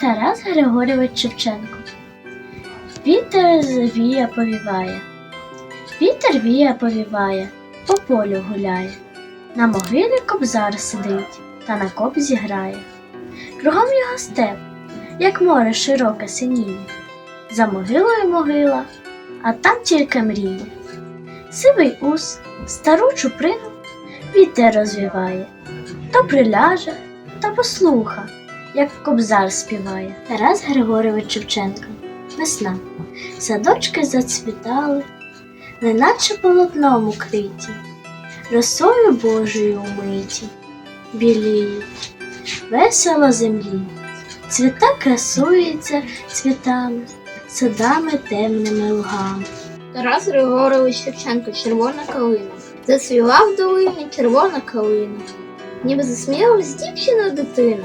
Тарас Григорьович Шевченко. Вітер віє повіває, вітер віє повіває, по полю гуляє. На могилі кобзар сидить та на кобзі грає. Кругом його степ, як море широке синіє. За могилою могила, а там тільки мріє. Сивий ус, стару чуприну вітер розвіває, то приляже, то послуха, як кобзар співає. Тарас Григорович Шевченко. Весна. Садочки зацвітали, неначе полотном укриті, росою Божою умиті, біліють, весело землі, цвіта красується цвітами, садами темними лугами. Тарас Григорович Шевченко, червона калина. Зацвіла в долині червона калина. Ніби засміялась дівчина дитина.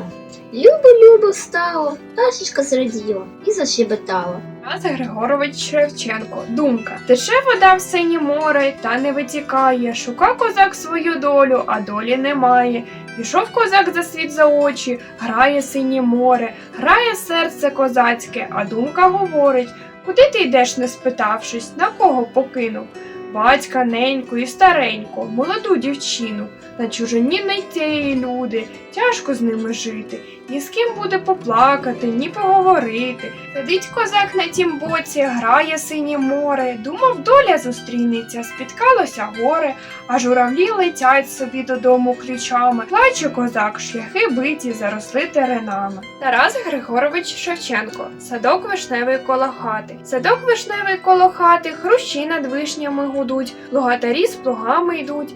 Любо-любо стало, пташечка зраділа і зашебетала. Тарас Григорович Шевченко. Думка. Тече вода в синє море, та не витікає. Шука козак свою долю, а долі немає. Пішов козак за світ за очі, грає синє море, грає серце козацьке, а думка говорить: куди ти йдеш, не спитавшись, на кого покинув? Батька, неньку і стареньку, молоду дівчину. На чужині найтєї люди, тяжко з ними жити. Ні з ким буде поплакати, ні поговорити. Сидить козак на тім боці, грає синє море. Думав, доля зустрінеться, спіткалося горе, а журавлі летять собі додому ключами. Плаче козак, шляхи биті, заросли теренами. Тарас Григорович Шевченко, садок вишневий коло хати. Садок вишневий коло хати, хрущі над вишнями гудуть, плугатарі з плугами йдуть.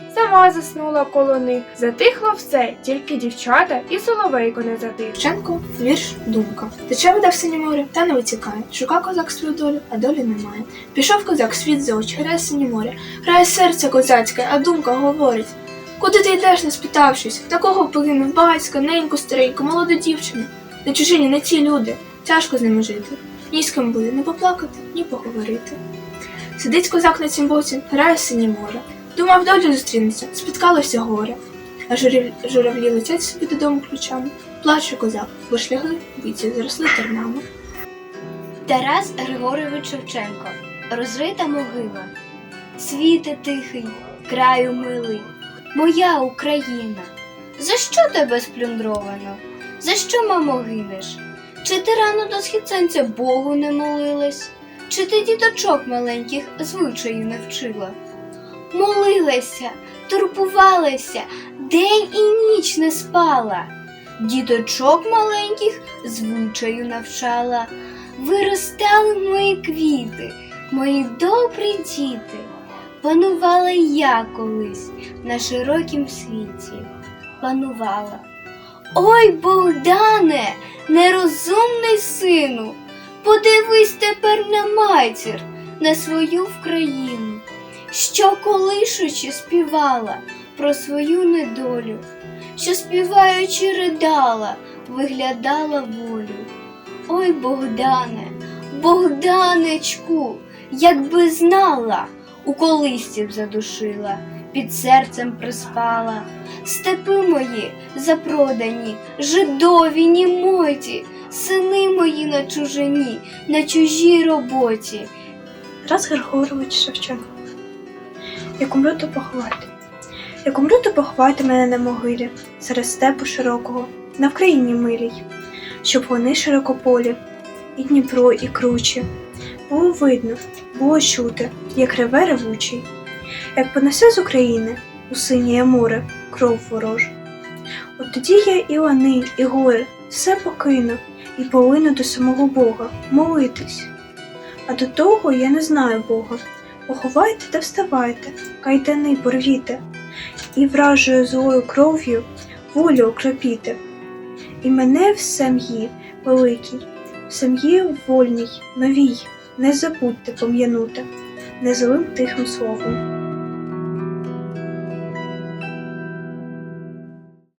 Сама заснула коло них, затихло все, тільки дівчата і соловейко не затих. Шевченко, вірш Думка. Тече вода в синє море, та не витікає. Шука козак свою долю, а долі немає. Пішов козак світ за очі, грає синє море, грає серце козацьке, а думка говорить. Куди ти йдеш, не спитавшись? Такого покинув батька, неньку стареньку, молоду дівчину. На чужині не ті люди, тяжко з ними жити. Ні з ким буде не поплакати, ні поговорити. Сидить козак на цім боці, грає синє море. Думав, долю зустрінеться, спіткалося горе. А журавлі, журавлі летять собі додому ключами. Плаче козак, бо шляги биті заросли тернами. Тарас Григорович Шевченко. Розрита могила. Світе тихий, краю милий, моя Україна. За що тебе сплюндровано? За що, мамо, гинеш? Чи ти рано до схід сонця Богу не молилась? Чи ти діточок маленьких звичаю не вчила? Молилася, турбувалася, день і ніч не спала. Діточок маленьких звичаю навчала. Виростали мої квіти, мої добрі діти. Панувала я колись на широкім світі. Панувала. Ой, Богдане, нерозумний сину, подивись тепер на матір, на свою Вкраїну, що колишучи співала про свою недолю, що співаючи ридала, виглядала волю. Ой, Богдане, Богданечку, якби знала, у колисці б задушила, під серцем приспала. Степи мої запродані, жидові, німоті, сини мої на чужині, на чужій роботі. Тарас Григорович Шевченко. Як умру, то поховайте. Як умру, то поховайте мене на могилі, серед степу широкого, на Вкраїні милій, щоб вони широкополі, і Дніпро, і кручі. Було видно, було чути, як реве ревучий, як понесе з України у синє море кров ворожу. От тоді я і лани, і гори, все покину і полину до самого Бога молитись. А до того я не знаю Бога. Поховайте та вставайте, кайдани порвіте, і вражою злою кров'ю волю окропіте. І мене в сім'ї великій, в сім'ї вольній, новій, не забудьте пом'янути, не злим тихим словом.